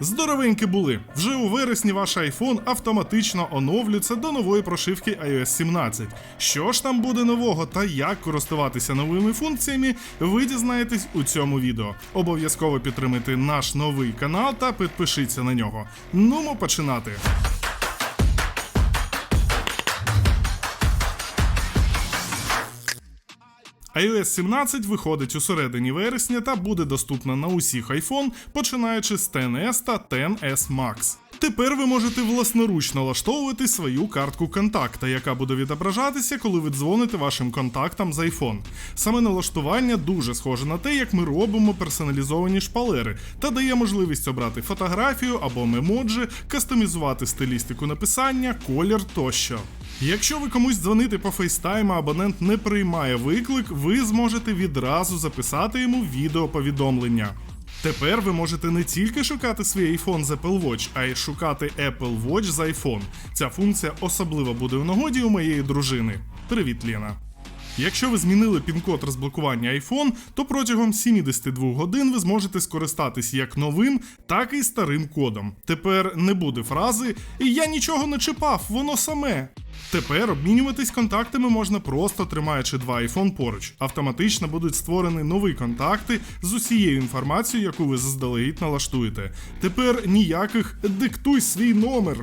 Здоровенькі були. Вже у вересні ваш iPhone автоматично оновлюється до нової прошивки iOS 17. Що ж там буде нового та як користуватися новими функціями, ви дізнаєтесь у цьому відео. Обов'язково підтримайте наш новий канал та підпишіться на нього. Нумо починати. iOS 17 виходить у середині вересня та буде доступна на усіх iPhone, починаючи з 10s та 10s Max. Тепер ви можете власноруч налаштовувати свою картку контакта, яка буде відображатися, коли ви дзвоните вашим контактам з iPhone. Саме налаштування дуже схоже на те, як ми робимо персоналізовані шпалери, та дає можливість обрати фотографію або мемоджі, кастомізувати стилістику написання, колір тощо. Якщо ви комусь дзвоните по фейстайму, абонент не приймає виклик, ви зможете відразу записати йому відеоповідомлення. Тепер ви можете не тільки шукати свій iPhone з Apple Watch, а й шукати Apple Watch з iPhone. Ця функція особливо буде в нагоді у моєї дружини. Привіт, Ліна. Якщо ви змінили пін-код розблокування iPhone, то протягом 72 годин ви зможете скористатись як новим, так і старим кодом. Тепер не буде фрази «І я нічого не чіпав, воно саме. Тепер обмінюватись контактами можна просто тримаючи два iPhone поруч. Автоматично будуть створені нові контакти з усією інформацією, яку ви заздалегідь налаштуєте. Тепер ніяких диктуй свій номер.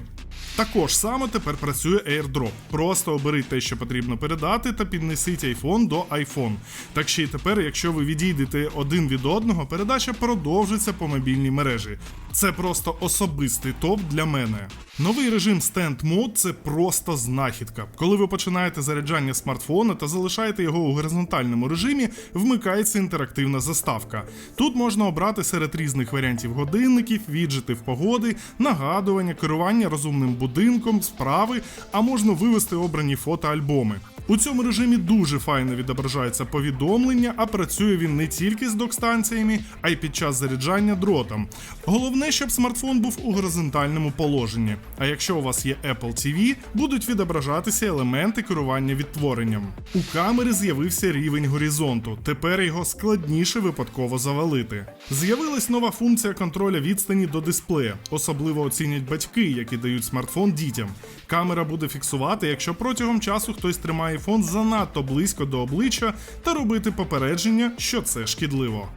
Також саме тепер працює AirDrop. Просто оберіть те, що потрібно передати, та піднесіть iPhone до iPhone. Так ще й тепер, якщо ви відійдете один від одного, передача продовжиться по мобільній мережі. Це просто особистий топ для мене. Новий режим Stand Mode – це просто знахідка. Коли ви починаєте заряджання смартфона та залишаєте його у горизонтальному режимі, вмикається інтерактивна заставка. Тут можна обрати серед різних варіантів годинників, віджитів погоди, нагадування, керування розумним будинком, справи, а можна вивести обрані фотоальбоми. У цьому режимі дуже файно відображається повідомлення, а працює він не тільки з док-станціями, а й під час заряджання дротом. Головне, щоб смартфон був у горизонтальному положенні. А якщо у вас є Apple TV, будуть відображатися елементи керування відтворенням. У камери з'явився рівень горизонту. Тепер його складніше випадково завалити. З'явилась нова функція контроля відстані до дисплея. Особливо оцінять батьки, які дають смартфон дітям. Камера буде фіксувати, якщо протягом часу хтось тримає iPhone занадто близько до обличчя та робити попередження, що це шкідливо.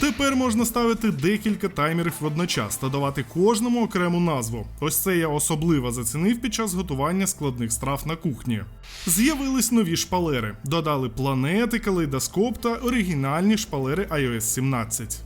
Тепер можна ставити декілька таймерів водночас та давати кожному окрему назву. Ось це я особливо зацінив під час готування складних страв на кухні. З'явились нові шпалери, додали планети, калейдоскоп та оригінальні шпалери iOS 17.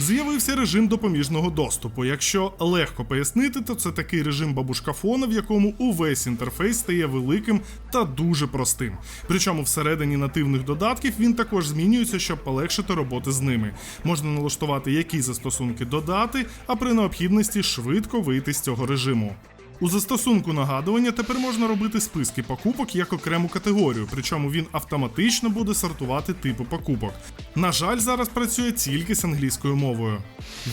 З'явився режим допоміжного доступу. Якщо легко пояснити, то це такий режим бабушкафона, в якому увесь інтерфейс стає великим та дуже простим. Причому всередині нативних додатків він також змінюється, щоб полегшити роботи з ними. Можна налаштувати, які застосунки додати, а при необхідності швидко вийти з цього режиму. У застосунку нагадування тепер можна робити списки покупок як окрему категорію, причому він автоматично буде сортувати типи покупок. На жаль, зараз працює тільки з англійською мовою.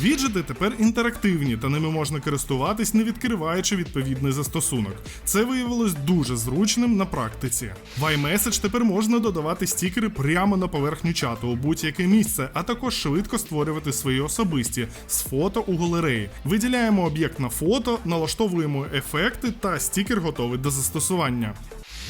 Віджити тепер інтерактивні, та ними можна користуватись, не відкриваючи відповідний застосунок. Це виявилось дуже зручним на практиці. В iMessage тепер можна додавати стікери прямо на поверхню чату у будь-яке місце, а також швидко створювати свої особисті з фото у галереї. Виділяємо об'єкт на фото, налаштовуємо ефекти та стікер готовий до застосування.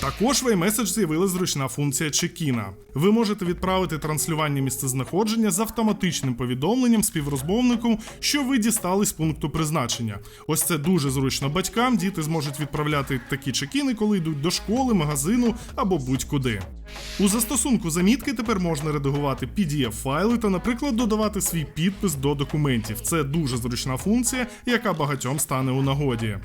Також в iMessage з'явилась зручна функція чекіна. Ви можете відправити транслювання місцезнаходження з автоматичним повідомленням співрозмовнику, що ви дістали з пункту призначення. Ось це дуже зручно батькам. Діти зможуть відправляти такі чекіни, коли йдуть до школи, магазину або будь-куди. У застосунку замітки тепер можна редагувати PDF-файли та, наприклад, додавати свій підпис до документів. Це дуже зручна функція, яка багатьом стане у нагоді.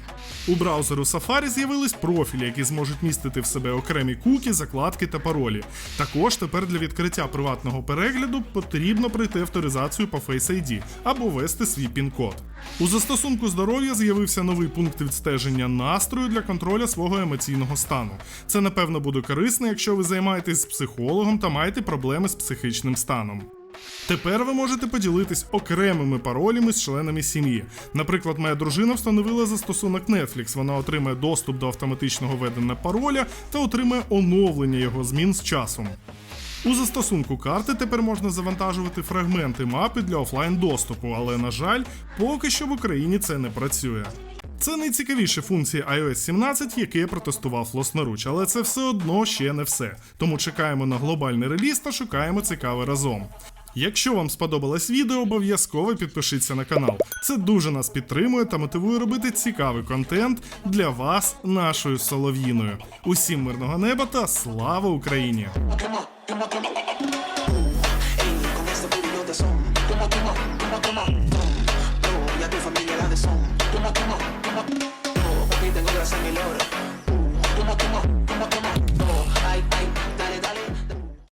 У браузеру Safari з'явились профілі, які зможуть містити в себе окремі куки, закладки та паролі. Також тепер для відкриття приватного перегляду потрібно пройти авторизацію по Face ID або ввести свій пін-код. У застосунку здоров'я з'явився новий пункт відстеження настрою для контроля свого емоційного стану. Це напевно буде корисно, якщо ви займаєтесь з психологом та маєте проблеми з психічним станом. Тепер ви можете поділитись окремими паролями з членами сім'ї. Наприклад, моя дружина встановила застосунок Netflix. Вона отримає доступ до автоматичного ведення пароля та отримає оновлення його змін з часом. У застосунку карти тепер можна завантажувати фрагменти мапи для офлайн доступу, але на жаль, поки що в Україні це не працює. Це найцікавіші функції iOS 17, які я протестував власноруч, але це все одно ще не все. Тому чекаємо на глобальний реліз та шукаємо цікаве разом. Якщо вам сподобалось відео, обов'язково підпишіться на канал. Це дуже нас підтримує та мотивує робити цікавий контент для вас, нашою солов'їною. Усім мирного неба та слава Україні!